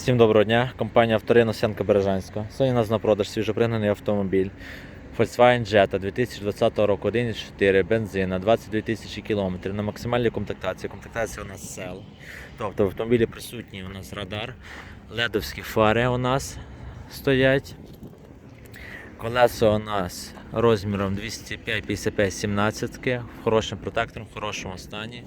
Всім доброго дня. Компанія Авторина Сянка Бережанська. Сьогодні у нас на продаж свіжопригнаний автомобіль Volkswagen Jetta 2020 року 1.4 бензина 22 тисячі кілометрів на максимальній комплектації. Комплектація у нас сел. Тобто в автомобілі присутній у нас радар, ледовські фари у нас стоять. Колеса у нас розміром 205 55 17 в хорошим протектором, в хорошому стані.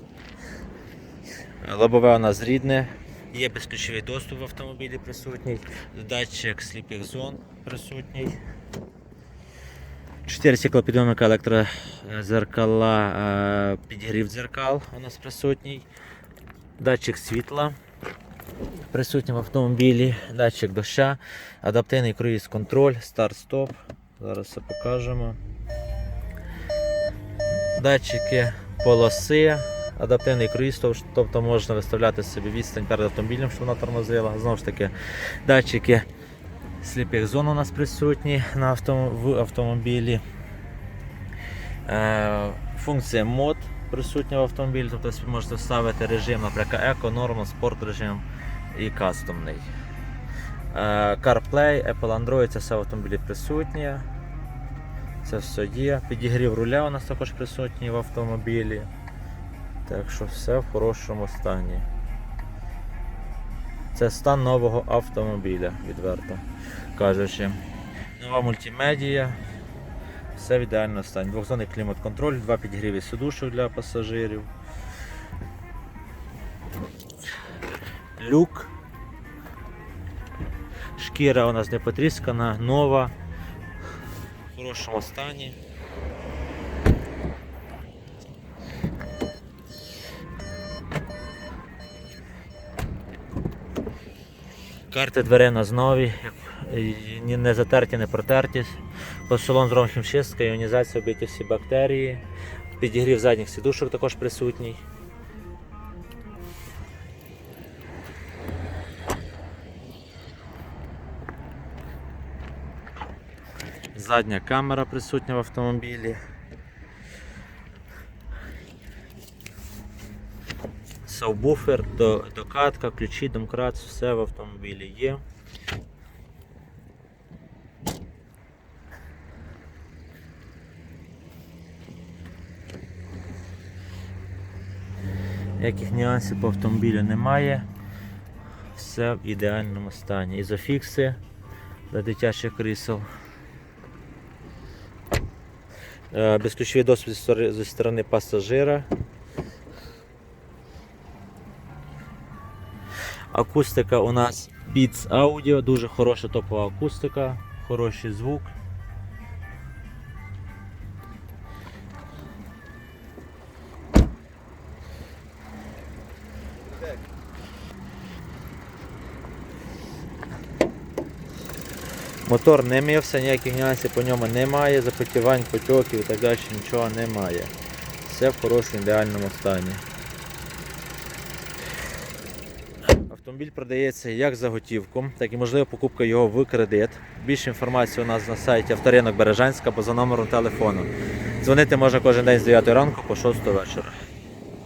Лобове у нас рідне, є безключовий доступ в автомобілі присутній, датчик сліпих зон присутній. 4 стеклопідйомника електрозеркала, е, підігрів дзеркал у нас присутній. Датчик світла присутній в автомобілі, датчик доща, адаптивний круїз контроль, старт-стоп. Зараз все покажемо. Датчики полоси, адаптивний круїз, тобто можна виставляти собі відстань перед автомобілем, щоб вона тормозила. Знову ж таки, датчики сліпих зон у нас присутні на автом- в автомобілі. Е, функція мод присутня в автомобілі, тобто ви можете вставити режим, наприклад, еко, норма, спорт режим і кастомний. Е, CarPlay, Apple Android, це все в автомобілі присутнє. Це все є. Підігрів руля у нас також присутній в автомобілі. Так що все в хорошому стані. Це стан нового автомобіля, відверто кажучи. Нова мультимедія. Все в ідеальному стані. Двохзонний клімат-контроль, два підігріві сидушок для пасажирів. Люк. Шкіра у нас не потріскана, нова, в хорошому стані. Карти дверей у нас нові, як- і ні- не затерті, не протерті. Посолон з ромхім іонізація вбиті всі бактерії. Підігрів задніх сідушок також присутній. Задня камера присутня в автомобілі. Сабвуфер, до- докатка, ключі, домкрат, все в автомобілі є. Яких нюансів по автомобілю немає. Все в ідеальному стані. Ізофікси для дитячих крісел. Безключовий досвід зі сторони пасажира. Акустика у нас Beats Audio, дуже хороша топова акустика, хороший звук. Мотор не мився, ніяких нюансів по ньому немає, запотівань, потьоків і так далі нічого немає. Все в хорошому ідеальному стані. Автомобіль продається як за готівку, так і можлива покупка його в кредит. Більше інформації у нас на сайті авторинок Бережанська або за номером телефону. Дзвонити можна кожен день з 9 ранку по 6 вечора.